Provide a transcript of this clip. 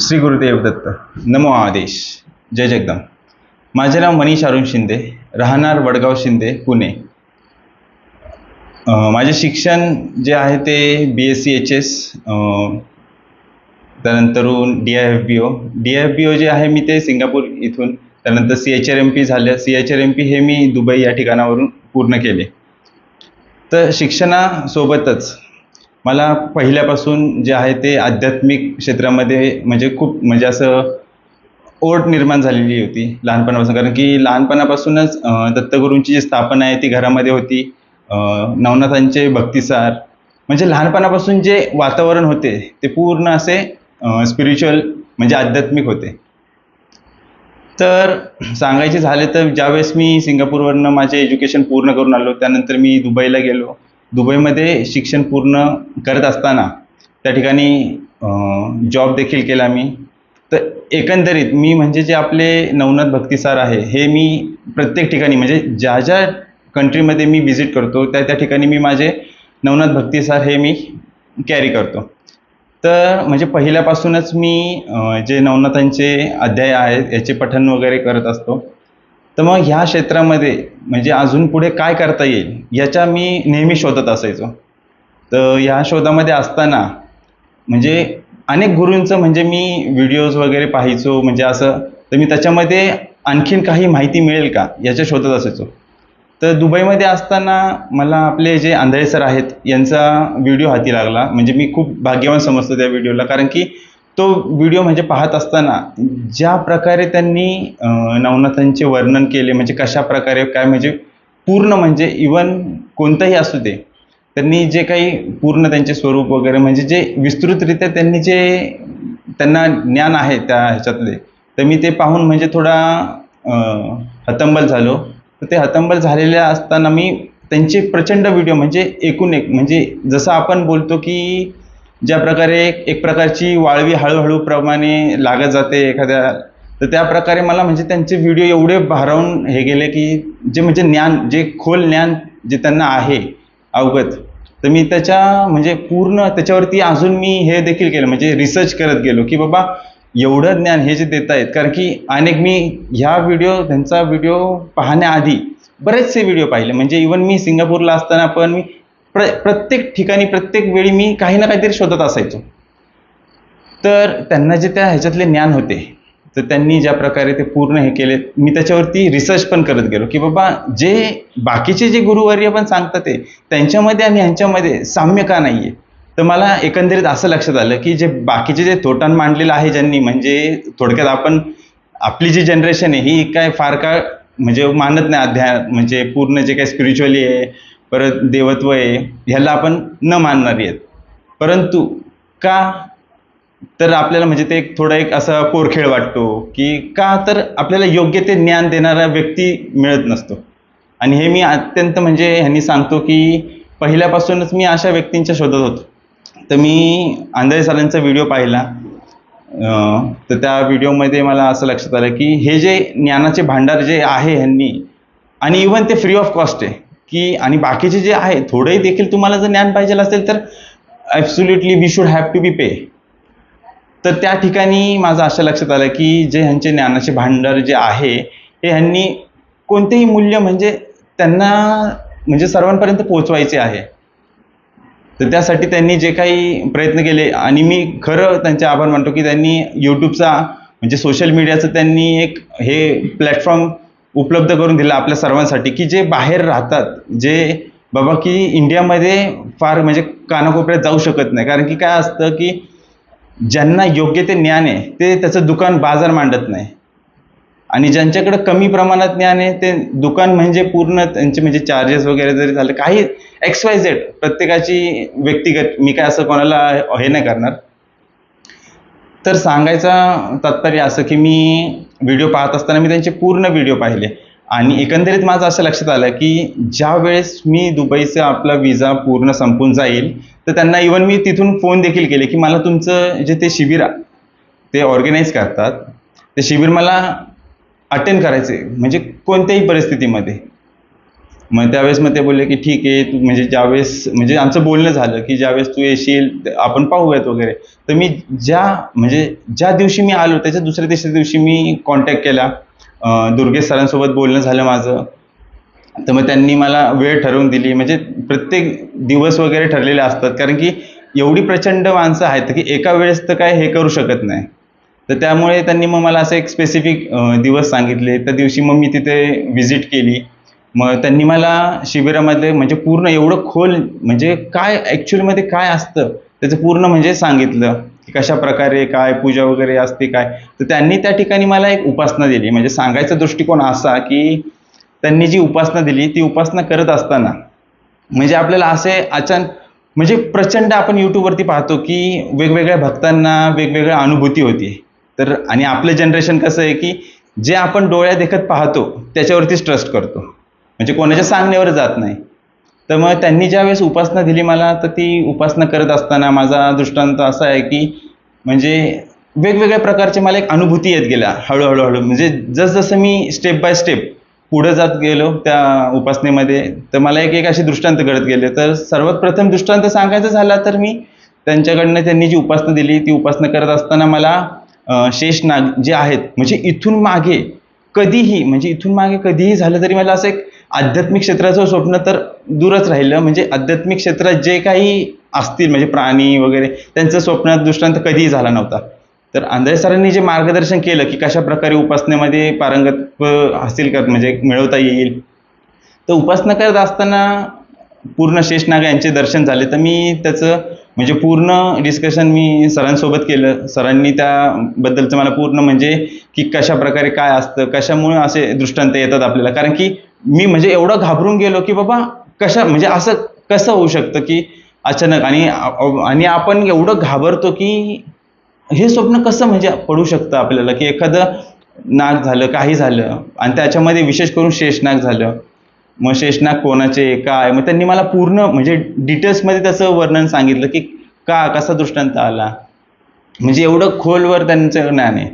श्री गुरुदेव दत्त. नमो आदेश. जय जगदम माझे नाव मनीष अरुण शिंदे. राहणार वडगाव शिंदे पुणे. माझे शिक्षण जे आहे ते B S C H S त्यानंतरून D I F B O D I F B O जे आहे मी ते सिंगापूर इथून त्यानंतर C H R M P झालं. C H R M P हे मी दुबई या ठिकाणावरून पूर्ण केले. तर शिक्षणासोबतच मला पहिल्यापासून जे आहे ते आध्यात्मिक क्षेत्रामध्ये म्हणजे खूप म्हणजे असं ओढ निर्माण झालेली होती लहानपणापासून. कारण की लहानपणापासूनच दत्तगुरूंची जी स्थापना आहे ती घरामध्ये होती. नवनाथांचे भक्तिसार. म्हणजे लहानपणापासून जे वातावरण होते ते पूर्ण असे स्पिरिच्युअल म्हणजे आध्यात्मिक होते. तर सांगायचे झाले तर ज्यावेळेस मी सिंगापूरवरनं माझे एज्युकेशन पूर्ण करून आलो त्यानंतर मी दुबईला गेलो. दुबईमध्ये शिक्षण पूर्ण करत असताना त्या ठिकाणी जॉब देखील केला मी. तर एकंदरीत मी म्हणजे जे आपले नवनाथ भक्तिसार आहे हे मी प्रत्येक ठिकाणी म्हणजे ज्या ज्या कंट्रीमध्ये मी व्हिजिट करतो त्या त्या ठिकाणी मी माझे नवनाथ भक्तिसार हे मी कॅरी करतो. तर म्हणजे पहिल्यापासूनच मी जे नवनाथांचे अध्याय आहेत याचे पठण वगैरे करत असतो. तर मग ह्या क्षेत्रामध्ये म्हणजे अजून पुढे काय करता येईल याच्या मी नेहमी शोधत असायचो. तर ह्या शोधामध्ये असताना म्हणजे अनेक गुरूंचं म्हणजे मी व्हिडिओज वगैरे पाहायचो म्हणजे असं तर मी त्याच्यामध्ये आणखीन काही माहिती मिळेल का याच्या शोधत असायचो. तर दुबईमध्ये असताना मला आपले जे आंधळे सर आहेत यांचा व्हिडिओ हाती लागला. म्हणजे मी खूप भाग्यवान समजतो त्या व्हिडिओला कारण की तो व्हिडिओ म्हणजे पाहत असताना ज्या प्रकारे त्यांनी नवनाथांचे वर्णन केले म्हणजे कशा प्रकारे काय म्हणजे पूर्ण म्हणजे इवन कोणतंही असू दे त्यांनी जे काही पूर्ण त्यांचे स्वरूप वगैरे म्हणजे जे विस्तृतरित्या त्यांनी जे त्यांना ज्ञान आहे त्या ह्याच्यातले तर मी ते पाहून म्हणजे थोडा हतंबल झालो. तर ते हतंबल झालेल्या असताना मी त्यांचे प्रचंड व्हिडिओ म्हणजे एकूण एक म्हणजे जसं आपण बोलतो की ज्या प्रकारे एक प्रकारची वाळवी हळूहळू प्रमाणे लागत जाते एखाद्या तर त्या प्रकारे मला म्हणजे त्यांचे व्हिडिओ एवढे भारावून हे गेले की जे म्हणजे ज्ञान जे खोल ज्ञान जे त्यांना आहे अवगत तर मी त्याच्या म्हणजे पूर्ण त्याच्यावरती अजून मी हे देखील केलं म्हणजे रिसर्च करत गेलो की बाबा एवढं ज्ञान हे जे देत आहेत कारण की अनेक मी ह्या व्हिडिओ त्यांचा व्हिडिओ पाहण्याआधी बरेचसे व्हिडिओ पाहिले म्हणजे इवन मी सिंगापूरला असताना पण मी प्र प्रत्येक ठिकाणी प्रत्येक वेळी मी काही ना काहीतरी शोधत असायचो. तर त्यांना जे त्या ह्याच्यातले ज्ञान होते तर त्यांनी ज्या प्रकारे ते पूर्ण हे केले मी त्याच्यावरती रिसर्च पण करत गेलो की बाबा जे बाकीचे जे गुरुवर्य पण सांगतात ते त्यांच्यामध्ये आणि ह्यांच्यामध्ये साम्य का नाही आहे तर मला एकंदरीत असं लक्षात आलं की जे बाकीचे जे थोटान मांडलेलं आहे ज्यांनी म्हणजे थोडक्यात आपण आपली जी जनरेशन आहे ही काय फार काळ म्हणजे मानत नाही अध्याय म्हणजे पूर्ण जे काही स्पिरिच्युअली आहे परत देवत्व आहे ह्याला आपण न मानणारी आहेत. परंतु का? तर आपल्याला म्हणजे ते एक थोडा एक असा पोरखेळ वाटतो की का तर आपल्याला योग्य ते ज्ञान देणारा व्यक्ती मिळत नसतो. आणि हे मी अत्यंत म्हणजे ह्यांनी सांगतो की पहिल्यापासूनच मी अशा व्यक्तींच्या शोधत होतो. तर मी आंधळे सरांचा व्हिडिओ पाहिला. तर त्या व्हिडिओमध्ये मला असं लक्षात आलं की हे जे ज्ञानाचे भांडार जे आहे ह्यांनी आणि इवन ते फ्री ऑफ कॉस्ट आहे की आणि बाकीचे जे आहे थोडंही देखील तुम्हाला जर ज्ञान पाहिजे असेल तर absolutely we should have to be pay तर त्या ठिकाणी माझं असं लक्षात आलं की जे ह्यांचे ज्ञानाचे भांडार जे आहे हे ह्यांनी कोणतेही मूल्य म्हणजे त्यांना म्हणजे सर्वांपर्यंत पोहोचवायचे आहे. तर त्यासाठी त्यांनी जे काही प्रयत्न केले आणि मी खरं त्यांचे आभार मानतो की त्यांनी यूट्यूबचा म्हणजे सोशल मीडियाचं त्यांनी एक हे प्लॅटफॉर्म उपलब्ध करून दिला आपल्या सर्वांसाठी की जे बाहेर राहतात जे बाबा की इंडियामध्ये फार म्हणजे कानाकोपऱ्यात जाऊ शकत नाही. कारण की काय असतं की ज्यांना योग्य ते ज्ञान आहे ते त्याचं दुकान बाजार मांडत नाही. आणि ज्यांच्याकडे कमी प्रमाणात ज्ञान आहे ते दुकान म्हणजे पूर्ण त्यांचे म्हणजे चार्जेस वगैरे जरी झाले काही एक्स वाय झेड प्रत्येकाची व्यक्तिगत मी काय असं कोणाला हे नाही करणार. तर सांगायचं तात्पर्य असं की मी व्हिडिओ पाहत असताना मी त्यांचे पूर्ण व्हिडिओ पाहिले. आणि एकंदरीत माझं असं लक्षात आलं की ज्या वेळेस मी दुबईचा आपला विजा पूर्ण संपून जाईल तर त्यांना इवन मी तिथून फोन देखील केले की मला तुमचं जे ते शिबिर ते ऑर्गनाईज करतात. ते शिबिर मला अटेंड करायचे म्हणजे कोणत्याही परिस्थितीमध्ये. मग त्यावेळेस मग ते बोलले की ठीक आहे तू म्हणजे ज्यावेळेस म्हणजे आमचं बोलणं झालं की ज्यावेळेस तू येशील आपण पाहूयात वगैरे. तर मी ज्या म्हणजे ज्या दिवशी मी आलो त्याच्या दुसऱ्या तिसऱ्या दिवशी मी कॉन्टॅक्ट केला. दुर्गेश सरांसोबत बोलणं झालं माझं. तर मग त्यांनी मला वेळ ठरवून दिली. म्हणजे प्रत्येक दिवस वगैरे ठरलेले असतात. कारण की एवढी प्रचंड माणसं आहेत की एका वेळेस तर काय हे करू शकत नाही. तर त्यामुळे त्यांनी मग मला असं एक स्पेसिफिक दिवस सांगितले. त्या दिवशी मग मी तिथे व्हिजिट केली. मग त्यांनी मला शिबिरामधले म्हणजे पूर्ण एवढं खोल म्हणजे काय ॲक्च्युअलमध्ये काय असतं त्याचं पूर्ण म्हणजे सांगितलं की कशा प्रकारे काय पूजा वगैरे असते काय. तर त्यांनी त्या ठिकाणी मला एक उपासना दिली. म्हणजे सांगायचा दृष्टिकोन असा की त्यांनी जी उपासना दिली ती उपासना करत असताना म्हणजे आपल्याला असे अचानक म्हणजे प्रचंड आपण यूट्यूबवरती पाहतो की वेगवेगळ्या भक्तांना वेगवेगळ्या अनुभूती होती. तर आणि आपलं जनरेशन कसं आहे की जे आपण डोळ्या देखत पाहतो त्याच्यावरतीच ट्रस्ट करतो. म्हणजे कोणाच्या सांगण्यावर जात नाही. तर मग त्यांनी ज्यावेळेस उपासना दिली मला तर ती उपासना करत असताना माझा दृष्टांत असा आहे की म्हणजे वेगवेगळ्या प्रकारचे मला एक अनुभूती येत गेल्या हळूहळू हळू म्हणजे जसजसं मी स्टेप बाय स्टेप पुढे जात गेलो त्या उपासनेमध्ये तर मला एक एक असे दृष्टांत घडत गेले. तर सर्वात प्रथम दृष्टांत सांगायचा झाला तर मी त्यांच्याकडनं त्यांनी जी उपासना दिली ती उपासना करत असताना मला शेषनाग जे आहेत म्हणजे इथून मागे कधीही म्हणजे इथून मागे कधीही झालं तरी मला असं एक आध्यात्मिक क्षेत्राचं स्वप्न तर दूरच राहिलं. म्हणजे आध्यात्मिक क्षेत्रात जे काही असतील म्हणजे प्राणी वगैरे त्यांचं स्वप्नात दृष्टांत कधीही झाला नव्हता. तर आंधळे सरांनी जे मार्गदर्शन केलं की कशा प्रकारे उपासनेमध्ये पारंगत हासिल कर म्हणजे मिळवता येईल. तर उपासना करत असताना पूर्ण शेषनाग यांचे दर्शन झाले. तर मी त्याचं म्हणजे पूर्ण डिस्कशन मी सरांसोबत केलं. सरांनी त्याबद्दलचं मला पूर्ण म्हणजे की कशा प्रकारे काय असतं कशामुळे असे दृष्टांत येतात आपल्याला. कारण की मी म्हणजे एवढं घाबरून गेलो की बाबा कशा म्हणजे असं कसं होऊ शकतं की अचानक आणि आणि आपण एवढं घाबरतो की हे स्वप्न कसं म्हणजे पडू शकतं आपल्याला की एखादं नाग झालं काही झालं आणि त्याच्यामध्ये विशेष करून शेषनाग झालं. मग शेषनाग कोणाचे काय? मग त्यांनी मला पूर्ण म्हणजे डिटेल्समध्ये त्याचं वर्णन सांगितलं की का कसा दृष्टांत आला? म्हणजे एवढं खोलवर त्यांचं ज्ञान आहे.